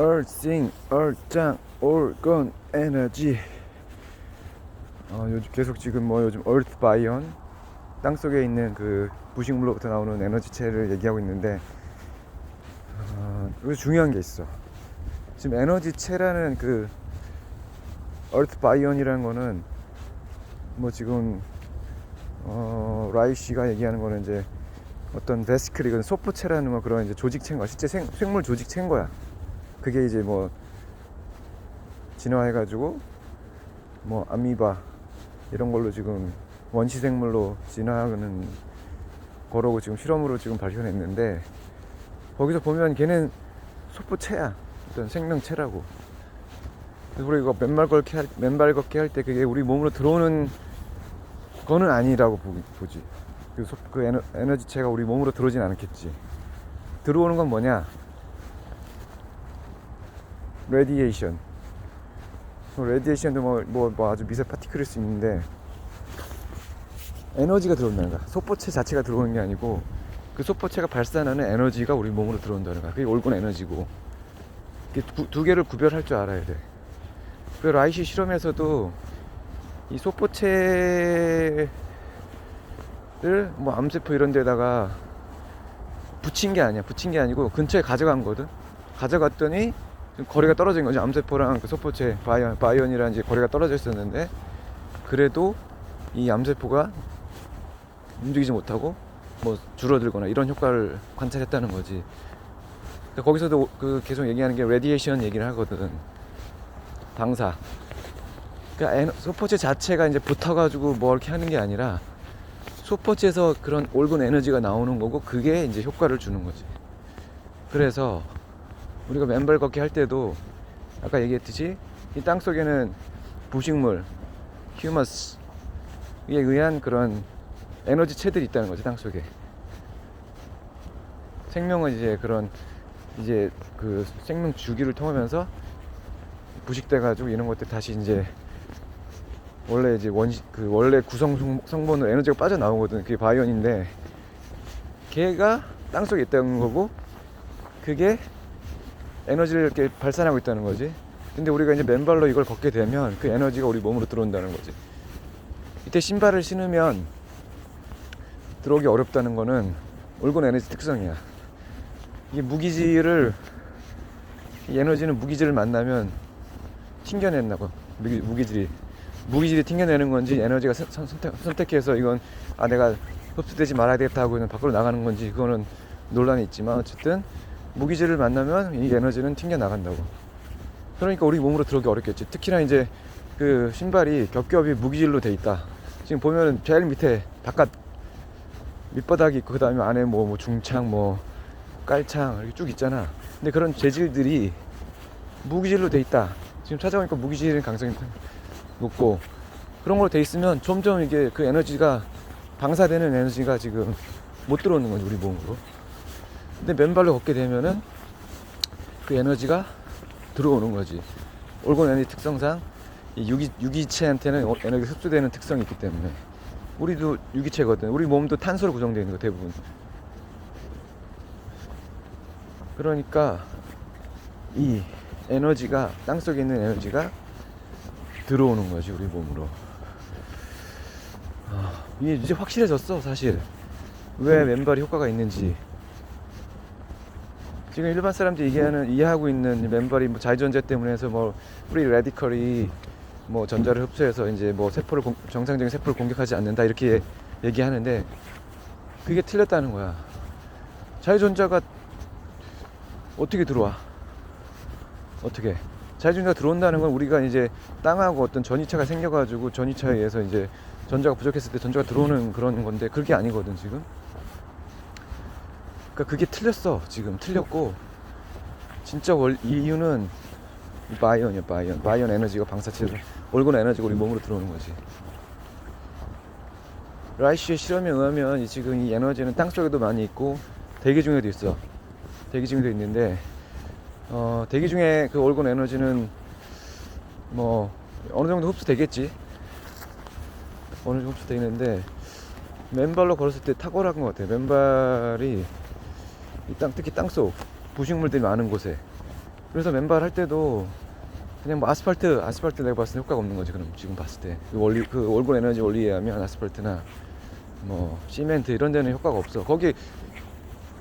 얼싱 얼짱 올건 에너지. 어, 요즘 계속 지금 뭐 요즘 얼트 바이온 땅 속에 있는 그 부식물로부터 나오는 에너지체를 얘기하고 있는데 어, 여기 중요한 게 있어. 지금 에너지체라는 그 얼트 바이온이라는 거는 뭐 지금 어, 라이 씨가 얘기하는 거는 이제 어떤 베스크리건 소포체라는 거 그런 이제 조직체인 거야. 실제 생, 생물 조직체인 거야 그게 이제 뭐 진화해가지고 뭐 아미바 이런 걸로 지금 원시 생물로 진화하는 거라고 지금 실험으로 지금 발견했는데 거기서 보면 걔는 소포체야. 어떤 생명체라고. 그래서 우리 이거 맨발 걷기 할, 맨발 걷기 할 때 그게 우리 몸으로 들어오는 거는 아니라고 보, 보지. 그, 소, 그 에너, 에너지체가 우리 몸으로 들어오진 않겠지. 들어오는 건 뭐냐 레디에이션 뭐 레디에이션도 뭐, 뭐, 뭐 아주 미세 파티클일 수 있는데 에너지가 들어온다는 거야. 소포체 자체가 들어오는 게 아니고 그 소포체가 발산하는 에너지가 우리 몸으로 들어온다는 거야. 그게 올군 에너지고. 두, 두 개를 구별할 줄 알아야 돼. 그리고 라이시 실험에서도 이 소포체를 뭐 암세포 이런 데다가 붙인 게 아니야. 붙인 게 아니고 근처에 가져간 거든. 가져갔더니 좀 거리가 떨어진 거죠. 암세포랑 그 소포체 바이온, 바이온이랑 이제 거리가 떨어져 있었는데 그래도 이 암세포가 움직이지 못하고 뭐 줄어들거나 이런 효과를 관찰했다는 거지. 근데 거기서도 그 계속 얘기하는 게 레디에이션 얘기를 하거든. 방사. 그러니까 소포체 자체가 이제 붙어가지고 뭐 이렇게 하는 게 아니라 소포체에서 그런 올군 에너지가 나오는 거고 그게 이제 효과를 주는 거지. 그래서 우리가 맨발 걷기 할 때도 아까 얘기했듯이 이 땅 속에는 부식물, 휴머스에 의한 그런 에너지 체들이 있다는 거죠 땅 속에. 생명은 이제 그런 이제 그 생명 주기를 통하면서 부식돼 가지고 이런 것들 다시 이제 원래 이제 원시 그 원래 구성 성- 성분으로 에너지가 빠져 나오거든 그게 바이온인데 걔가 땅 속에 있다는 거고 그게 에너지를 이렇게 발산하고 있다는 거지. 근데 우리가 이제 맨발로 이걸 걷게 되면 그 에너지가 우리 몸으로 들어온다는 거지. 이때 신발을 신으면 들어오기 어렵다는 거는 올군 에너지 특성이야. 이게 무기질을 이 에너지는 무기질을 만나면 튕겨낸다고 무기, 무기질이 무기질이 튕겨내는 건지 에너지가 선- 선- 선택, 선택해서 이건 아 내가 흡수되지 말아야 되겠다 하고 밖으로 나가는 건지 그거는 논란이 있지만 어쨌든 무기질을 만나면 이 에너지는 튕겨 나간다고. 그러니까 우리 몸으로 들어오기 어렵겠지. 특히나 이제 그 신발이 겹겹이 무기질로 돼 있다. 지금 보면은 제일 밑에 바깥 밑바닥이 있고 그다음에 안에 뭐, 뭐 중창 뭐 깔창 이렇게 쭉 있잖아. 근데 그런 재질들이 무기질로 돼 있다. 지금 찾아보니까 무기질의 가능성이 높고 그런 걸로 돼 있으면 점점 이게 그 에너지가 방사되는 에너지가 지금 못 들어오는 거지 우리 몸으로. 근데 맨발로 걷게 되면은 그 에너지가 들어오는 거지. 에너지 특성상 이 유기, 유기체한테는 어- 에너지가 흡수되는 특성이 있기 때문에 우리도 유기체거든. 우리 몸도 탄소로 구성되어 있는 거 대부분. 그러니까 이 에너지가 땅 속에 있는 에너지가 들어오는 거지 우리 몸으로. 아, 이게 이제 확실해졌어 사실. 왜 맨발이 효과가 있는지. 지금 일반 사람들이 얘기하는 이해하고 있는 이 맨발이 뭐 자유전자 때문에 해서 뭐 프리 레디컬이 뭐 전자를 흡수해서 이제 뭐 세포를 공- 정상적인 세포를 공격하지 않는다 이렇게 얘기하는데 그게 틀렸다는 거야. 자유전자가 어떻게 들어와? 어떻게? 자유전자가 들어온다는 건 우리가 이제 땅하고 어떤 전이차가 생겨가지고 전이차에 의해서 이제 전자가 부족했을 때 전자가 들어오는 그런 건데 그게 아니거든 지금. 그러니까 그게 틀렸어. 지금 틀렸고. 진짜 월 이유는 이 바이온이야 바이온. 바이온 에너지가 방사체로 올곤 에너지가 우리 몸으로 들어오는 거지. 라이시의 실험에 의하면 이 지금 이 에너지는 땅 속에도 많이 있고 대기 중에도 있어. 대기 중에도 있는데 어 대기 중에 그 올곤 에너지는 뭐 어느 정도 흡수되겠지? 어느 정도 흡수되는데 맨발로 걸었을 때 탁월한 것 같아요. 맨발이 이 땅 특히 땅속 부식물들이 많은 곳에. 그래서 맨발 할 때도 그냥 뭐 아스팔트 아스팔트 내가 봤을 때 효과가 없는 거지 그럼 지금 봤을 때 그 원리 그 올골 에너지 원리에 하면 아스팔트나 뭐 시멘트 이런 데는 효과가 없어. 거기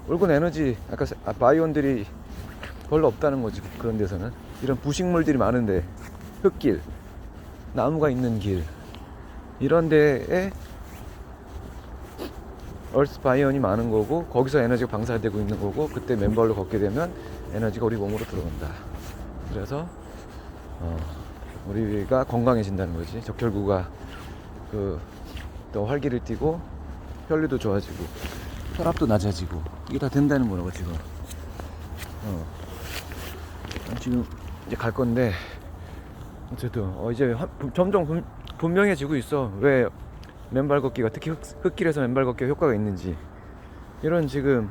올골 에너지 아까 사- 아, 바이온들이 별로 없다는 거지 그런 데서는. 이런 부식물들이 많은데 흙길 나무가 있는 길 이런 데에 얼스 바이온이 많은 거고 거기서 에너지가 방사되고 있는 거고 그때 맨발로 걷게 되면 에너지가 우리 몸으로 들어온다. 그래서 어, 우리가 건강해진다는 거지. 적혈구가 그더 활기를 띠고 혈류도 좋아지고 혈압도 낮아지고 이게 다 된다는 거라고 지금. 어. 지금 이제 갈 건데 어쨌든 어 이제 한- 분- 점점 분, 분명해지고 있어. 왜 맨발 걷기가 특히 흙, 흙길에서 맨발 걷기가 효과가 있는지. 이런 지금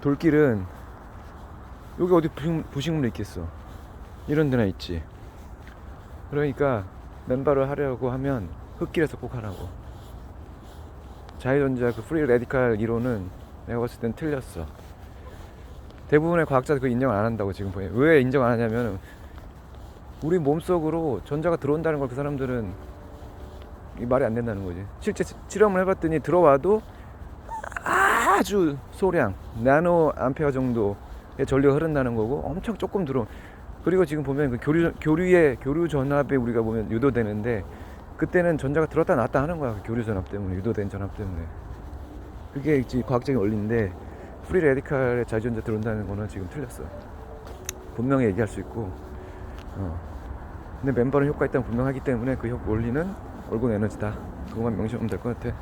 돌길은 여기 어디 부식, 부식물 있겠어. 이런 데나 있지. 그러니까 맨발을 하려고 하면 흙길에서 꼭 하라고. 자유전자 그 프리 레디칼 이론은 내가 봤을 땐 틀렸어. 대부분의 과학자들 그 인정을 안 한다고 지금 보여 왜 인정 안 하냐면 우리 몸속으로 전자가 들어온다는 걸 그 사람들은 이 말이 안 된다는 거지. 실제 시- 실험을 해봤더니 들어와도 아주 소량 나노 암페어 정도의 전류가 흐른다는 거고 엄청 조금 들어. 그리고 지금 보면 그 교류 교류의 교류 전압에 우리가 보면 유도되는데 그때는 전자가 들었다 놨다 하는 거야 그 교류 전압 때문에 유도된 전압 때문에. 그게 이제 과학적인 원리인데 프리 레디칼에 자유전자 들어온다는 거는 지금 틀렸어 분명히 얘기할 수 있고 어. 근데 맨발은 효과 있다는 분명하기 때문에 그 효- 원리는 얼굴 에너지다. 그것만 명심하면 될 것 같아